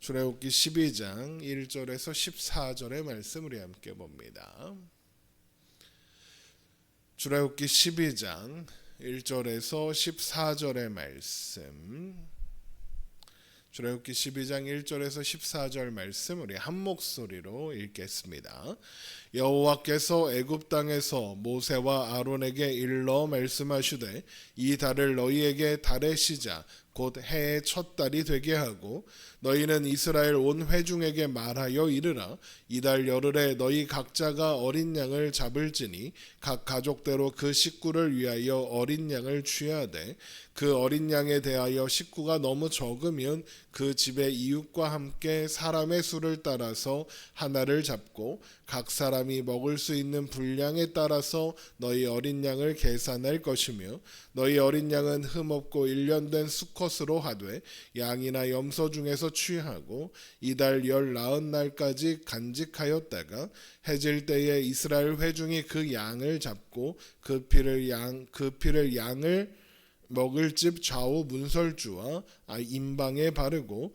출애굽기 12장 1절에서 14절의 말씀 우리 함께 봅니다. 출애굽기 12장 1절에서 14절의 말씀. 출애굽기 12장 1절에서 14절 말씀 우리 한 목소리로 읽겠습니다. 여호와께서 애굽 땅에서 모세와 아론에게 일러 말씀하시되 이 달을 너희에게 달의 시작 곧 해의 첫 달이 되게 하고 너희는 이스라엘 온 회중에게 말하여 이르라. 이달 열흘에 너희 각자가 어린 양을 잡을지니 각 가족대로 그 식구를 위하여 어린 양을 취하되 그 어린 양에 대하여 식구가 너무 적으면 그 집의 이웃과 함께 사람의 수를 따라서 하나를 잡고 각 사람이 먹을 수 있는 분량에 따라서 너희 어린 양을 계산할 것이며 너희 어린 양은 흠없고 일련된 수컷으로 하되 양이나 염소 중에서 취하고 이달 열 나흔 날까지 간직하였다가 해질 때에 이스라엘 회중이 그 양을 잡고 그 피를 양 그 피를 양을 먹을 집 좌우 문설주와 아, 임방에 바르고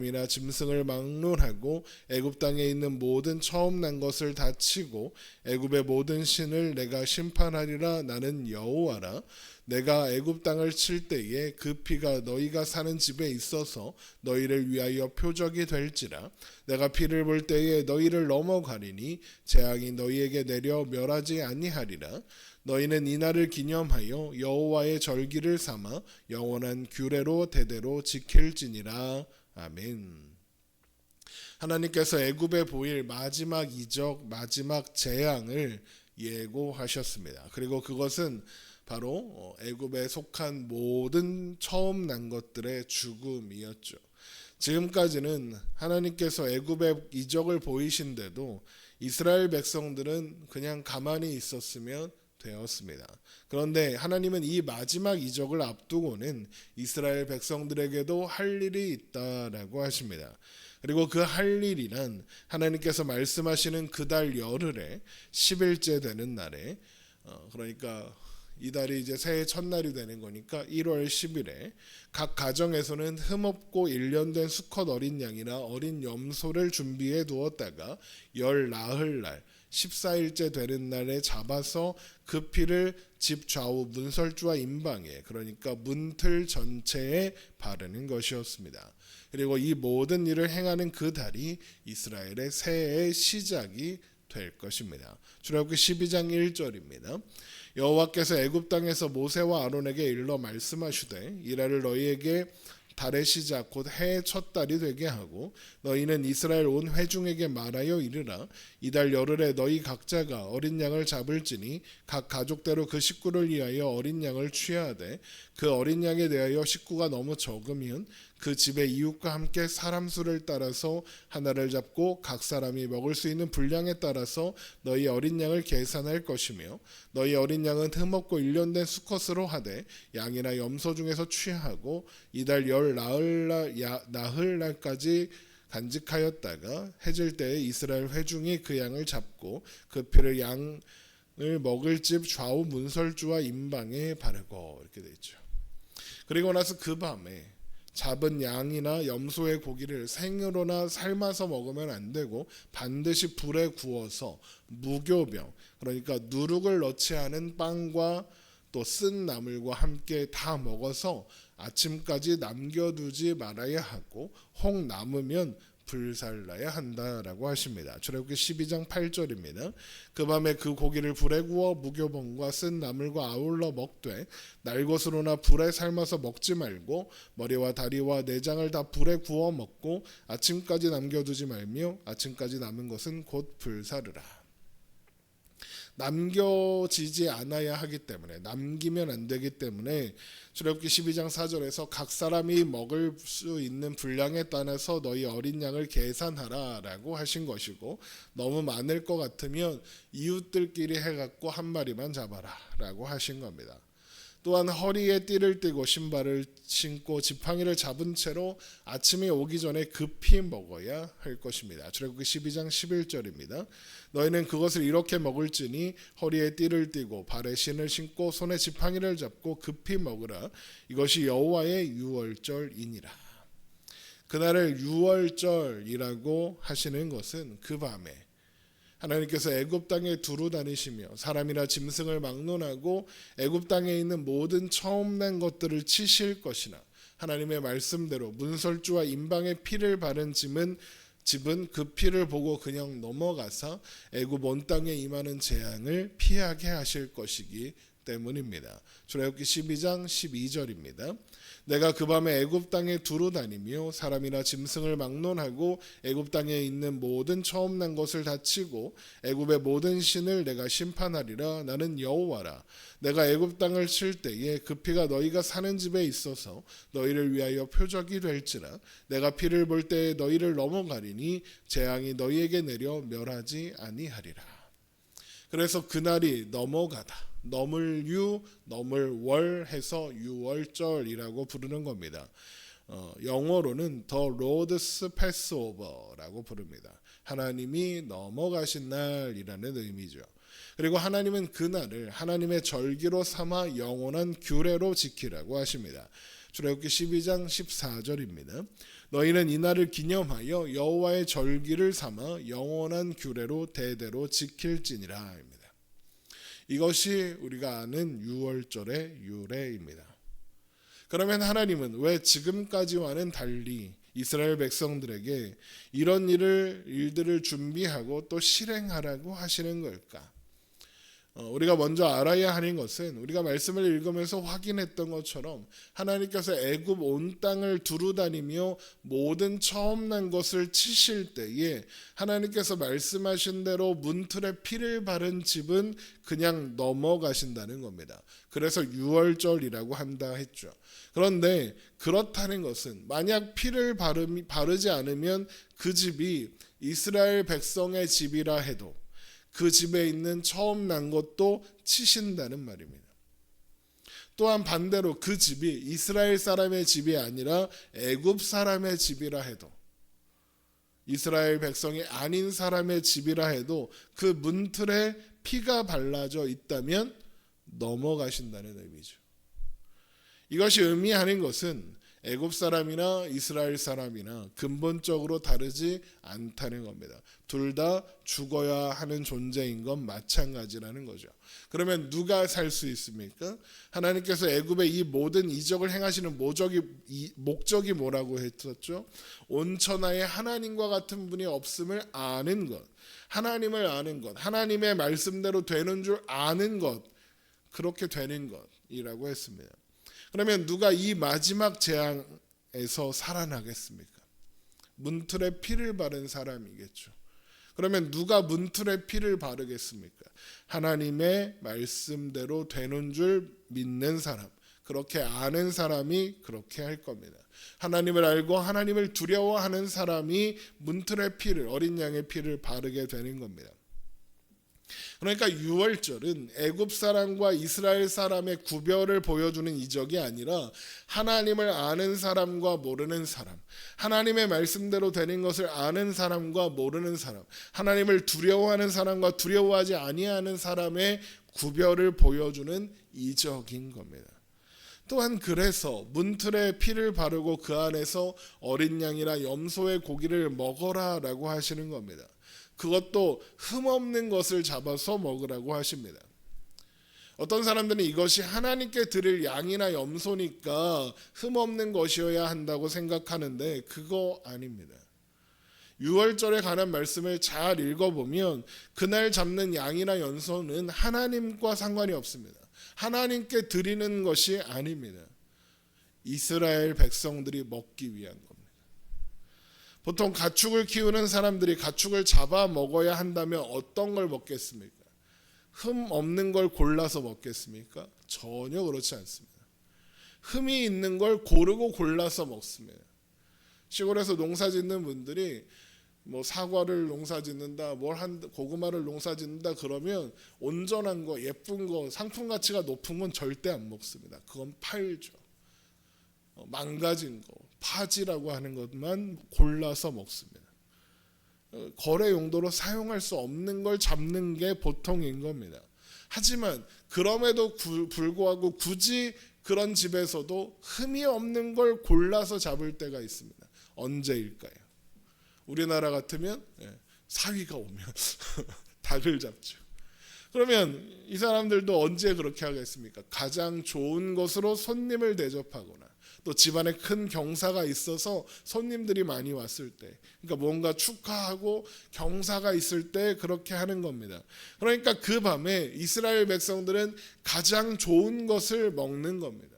이나 짐승을 막론하고 애굽 땅에 있는 모든 처음 난 것을 다 치고 애굽의 모든 신을 내가 심판하리라 나는 여호와라. 내가 애굽 땅을 칠 때에 그 피가 너희가 사는 집에 있어서 너희를 위하여 표적이 될지라. 내가 피를 볼 때에 너희를 넘어가리니 재앙이 너희에게 내려 멸하지 아니하리라. 너희는 이날을 기념하여 여호와의 절기를 삼아 영원한 규례로 대대로 지킬지니라 아멘. 하나님께서 애굽에 보일 마지막 이적, 마지막 재앙을 예고하셨습니다. 그리고 그것은 바로 어, 애굽에 속한 모든 처음 난 것들의 죽음이었죠. 지금까지는 하나님께서 애굽의 이적을 보이신데도 이스라엘 백성들은 그냥 가만히 있었으면 되었습니다. 그런데 하나님은 이 마지막 이적을 앞두고는 이스라엘 백성들에게도 할 일이 있다라고 하십니다. 그리고 그 할 일이란 하나님께서 말씀하시는 그달 열흘에 10일째 되는 날에 어, 그러니까 이달이 이제 새해 첫날이 되는 거니까 1월 10일에 각 가정에서는 흠없고 일련된 수컷 어린 양이나 어린 염소를 준비해 두었다가 열 나흘 날 14일째 되는 날에 잡아서 그 피를 집 좌우 문설주와 임방에 그러니까 문틀 전체에 바르는 것이었습니다. 그리고 이 모든 일을 행하는 그 달이 이스라엘의 새해의 시작이 될 것입니다. 출애굽기 12장 1절입니다. 여호와께서 애굽 땅에서 모세와 아론에게 일러 말씀하시되 이날을 너희에게 달의 시작 곧 해의 첫 달이 되게 하고 너희는 이스라엘 온 회중에게 말하여 이르라. 이달 열흘에 너희 각자가 어린 양을 잡을지니 각 가족대로 그 식구를 위하여 어린 양을 취하되 그 어린 양에 대하여 식구가 너무 적으면 그 집의 이웃과 함께 사람 수를 따라서 하나를 잡고 각 사람이 먹을 수 있는 분량에 따라서 너희 어린 양을 계산할 것이며 너희 어린 양은 흠없고 일련된 수컷으로 하되 양이나 염소 중에서 취하고 이달 열 나흘 날 야- 나흘 날까지 간직하였다가 해질 때에 이스라엘 회중이 그 양을 잡고 그 피를 양을 먹을 집 좌우 문설주와 임방에 바르고 이렇게 돼 있죠. 그리고 나서 그 밤에 잡은 양이나 염소의 고기를 생으로나 삶아서 먹으면 안 되고 반드시 불에 구워서 무교병 그러니까 누룩을 넣지 않은 빵과 또 쓴 나물과 함께 다 먹어서 아침까지 남겨두지 말아야 하고 혹 남으면 불살라야 한다라고 하십니다. 출애굽기 12장 8절입니다. 그 밤에 그 고기를 불에 구워 무교봉과 쓴 나물과 아울러 먹되 날것으로나 불에 삶아서 먹지 말고 머리와 다리와 내장을 다 불에 구워 먹고 아침까지 남겨두지 말며 아침까지 남은 것은 곧 불사르라. 남겨지지 않아야 하기 때문에 남기면 안 되기 때문에 출애굽기 12장 4절에서 각 사람이 먹을 수 있는 분량에 따라서 너희 어린 양을 계산하라라고 하신 것이고 너무 많을 것 같으면 이웃들끼리 해갖고 한 마리만 잡아라라고 하신 겁니다. 또한 허리에 띠를 띠고 신발을 신고 지팡이를 잡은 채로 아침이 오기 전에 급히 먹어야 할 것입니다. 출애굽기 12장 11절입니다. 너희는 그것을 이렇게 먹을지니 허리에 띠를 띠고 발에 신을 신고 손에 지팡이를 잡고 급히 먹으라. 이것이 여호와의 유월절이니라. 그날을 유월절이라고 하시는 것은 그 밤에 하나님께서 애굽 땅에 두루 다니시며 사람이나 짐승을 막론하고 애굽 땅에 있는 모든 처음 난 것들을 치실 것이나 하나님의 말씀대로 문설주와 임방의 피를 바른 짐은 집은 그 피를 보고 그냥 넘어가서 애굽 온 땅에 임하는 재앙을 피하게 하실 것이기 때문입니다. 출애굽기 12장 12절입니다. 내가 그 밤에 애굽 땅에 두루 다니며 사람이나 짐승을 막론하고 애굽 땅에 있는 모든 처음 난 것을 다치고 애굽의 모든 신을 내가 심판하리라. 나는 여호와라. 내가 애굽 땅을 칠 때에 그 피가 너희가 사는 집에 있어서 너희를 위하여 표적이 될지라. 내가 피를 볼 때에 너희를 넘어가리니 재앙이 너희에게 내려 멸하지 아니하리라. 그래서 그날이 넘어가다 넘을 유, 넘을 월 해서 유월절이라고 부르는 겁니다. 어, 영어로는 The Lord's Passover라고 부릅니다. 하나님이 넘어가신 날이라는 의미죠. 그리고 하나님은 그날을 하나님의 절기로 삼아 영원한 규례로 지키라고 하십니다. 출애굽기 12장 14절입니다. 너희는 이 날을 기념하여 여호와의 절기를 삼아 영원한 규례로 대대로 지킬지니라. 이것이 우리가 아는 유월절의 유래입니다. 그러면 하나님은 왜 지금까지와는 달리 이스라엘 백성들에게 이런 일을 일들을 준비하고 또 실행하라고 하시는 걸까? 어, 우리가 먼저 알아야 하는 것은 우리가 말씀을 읽으면서 확인했던 것처럼 하나님께서 애굽 온 땅을 두루 다니며 모든 처음 난 것을 치실 때에 하나님께서 말씀하신 대로 문틀에 피를 바른 집은 그냥 넘어가신다는 겁니다. 그래서 유월절이라고 한다 했죠. 그런데 그렇다는 것은 만약 피를 바르지 않으면 그 집이 이스라엘 백성의 집이라 해도 그 집에 있는 처음 난 것도 치신다는 말입니다. 또한 반대로 그 집이 이스라엘 사람의 집이 아니라 애굽 사람의 집이라 해도 이스라엘 백성이 아닌 사람의 집이라 해도 그 문틀에 피가 발라져 있다면 넘어가신다는 의미죠. 이것이 의미하는 것은 애굽 사람이나 이스라엘 사람이나 근본적으로 다르지 않다는 겁니다. 둘 다 죽어야 하는 존재인 건 마찬가지라는 거죠. 그러면 누가 살 수 있습니까? 하나님께서 애굽의 이 모든 이적을 행하시는 목적이 목적이 뭐라고 했었죠? 온천하에 하나님과 같은 분이 없음을 아는 것. 하나님을 아는 것. 하나님의 말씀대로 되는 줄 아는 것. 그렇게 되는 것이라고 했습니다. 그러면 누가 이 마지막 재앙에서 살아나겠습니까? 문틀에 피를 바른 사람이겠죠. 그러면 누가 문틀에 피를 바르겠습니까? 하나님의 말씀대로 되는 줄 믿는 사람, 그렇게 아는 사람이 그렇게 할 겁니다. 하나님을 알고 하나님을 두려워하는 사람이 문틀의 피를 어린 양의 피를 바르게 되는 겁니다. 그러니까 유월절은 애굽 사람과 이스라엘 사람의 구별을 보여주는 이적이 아니라 하나님을 아는 사람과 모르는 사람, 하나님의 말씀대로 되는 것을 아는 사람과 모르는 사람, 하나님을 두려워하는 사람과 두려워하지 아니하는 사람의 구별을 보여주는 이적인 겁니다. 또한 그래서 문틀에 피를 바르고 그 안에서 어린 양이나 염소의 고기를 먹어라라고 하시는 겁니다. 그것도 흠 없는 것을 잡아서 먹으라고 하십니다. 어떤 사람들은 이것이 하나님께 드릴 양이나 염소니까 흠 없는 것이어야 한다고 생각하는데 그거 아닙니다. 6월절에 관한 말씀을 잘 읽어보면 그날 잡는 양이나 염소는 하나님과 상관이 없습니다. 하나님께 드리는 것이 아닙니다. 이스라엘 백성들이 먹기 위한 것. 보통 가축을 키우는 사람들이 가축을 잡아 먹어야 한다면 어떤 걸 먹겠습니까? 흠 없는 걸 골라서 먹겠습니까? 전혀 그렇지 않습니다. 흠이 있는 걸 고르고 골라서 먹습니다. 시골에서 농사 짓는 분들이 뭐 사과를 농사 짓는다, 뭘 한 고구마를 농사 짓는다 그러면 온전한 거, 예쁜 거, 상품 가치가 높은 건 절대 안 먹습니다. 그건 팔죠. 어, 망가진 거, 파지라고 하는 것만 골라서 먹습니다. 어, 거래 용도로 사용할 수 없는 걸 잡는 게 보통인 겁니다. 하지만 그럼에도 구- 불구하고 굳이 그런 집에서도 흠이 없는 걸 골라서 잡을 때가 있습니다. 언제일까요? 우리나라 같으면 예, 사위가 오면 닭을 잡죠. 그러면 이 사람들도 언제 그렇게 하겠습니까? 가장 좋은 것으로 손님을 대접하거나 또 집안에 큰 경사가 있어서 손님들이 많이 왔을 때 그러니까 뭔가 축하하고 경사가 있을 때 그렇게 하는 겁니다. 그러니까 그 밤에 이스라엘 백성들은 가장 좋은 것을 먹는 겁니다.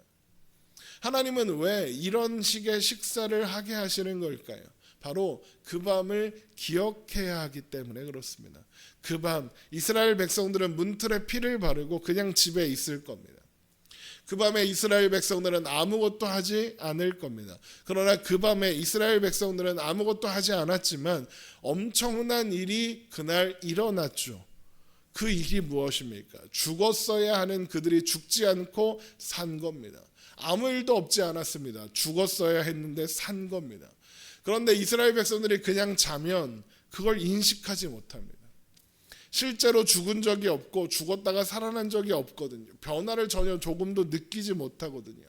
하나님은 왜 이런 식의 식사를 하게 하시는 걸까요? 바로 그 밤을 기억해야 하기 때문에 그렇습니다. 그 밤 이스라엘 백성들은 문틀에 피를 바르고 그냥 집에 있을 겁니다. 그 밤에 이스라엘 백성들은 아무것도 하지 않을 겁니다. 그러나 그 밤에 이스라엘 백성들은 아무것도 하지 않았지만 엄청난 일이 그날 일어났죠. 그 일이 무엇입니까? 죽었어야 하는 그들이 죽지 않고 산 겁니다. 아무 일도 없지 않았습니다. 죽었어야 했는데 산 겁니다. 그런데 이스라엘 백성들이 그냥 자면 그걸 인식하지 못합니다. 실제로 죽은 적이 없고 죽었다가 살아난 적이 없거든요. 변화를 전혀 조금도 느끼지 못하거든요.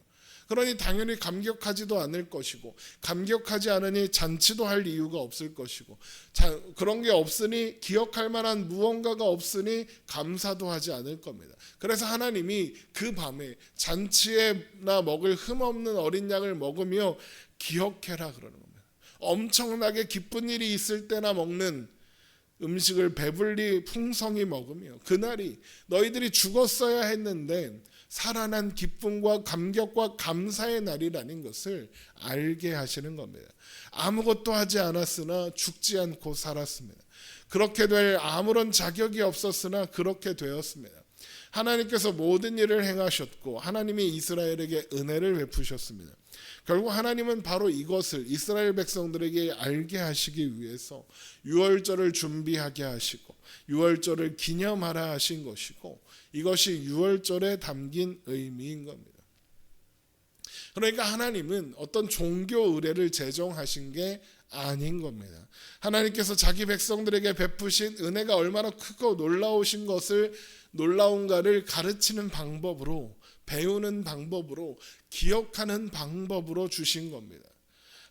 그러니 당연히 감격하지도 않을 것이고 감격하지 않으니 잔치도 할 이유가 없을 것이고 자, 그런 게 없으니 기억할 만한 무언가가 없으니 감사도 하지 않을 겁니다. 그래서 하나님이 그 밤에 잔치에나 먹을 흠 없는 어린 양을 먹으며 기억해라 그러는 겁니다. 엄청나게 기쁜 일이 있을 때나 먹는 음식을 배불리 풍성히 먹으며 그날이 너희들이 죽었어야 했는데 살아난 기쁨과 감격과 감사의 날이라는 것을 알게 하시는 겁니다. 아무것도 하지 않았으나 죽지 않고 살았습니다. 그렇게 될 아무런 자격이 없었으나 그렇게 되었습니다. 하나님께서 모든 일을 행하셨고 하나님이 이스라엘에게 은혜를 베푸셨습니다. 결국 하나님은 바로 이것을 이스라엘 백성들에게 알게 하시기 위해서 유월절을 준비하게 하시고 유월절을 기념하라 하신 것이고 이것이 유월절에 담긴 의미인 겁니다. 그러니까 하나님은 어떤 종교 의례를 제정하신 게 아닌 겁니다. 하나님께서 자기 백성들에게 베푸신 은혜가 얼마나 크고 놀라우신 것을 놀라운가를 가르치는 방법으로 배우는 방법으로 기억하는 방법으로 주신 겁니다.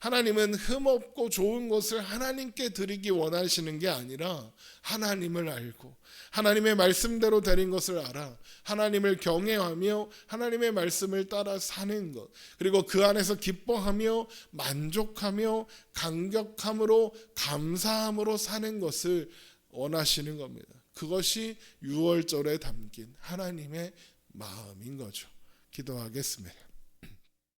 하나님은 흠없고 좋은 것을 하나님께 드리기 원하시는 게 아니라 하나님을 알고 하나님의 말씀대로 되는 것을 알아 하나님을 경외하며 하나님의 말씀을 따라 사는 것 그리고 그 안에서 기뻐하며 만족하며 감격함으로 감사함으로 사는 것을 원하시는 겁니다. 그것이 6월절에 담긴 하나님의 마음인 거죠. 기도하겠습니다.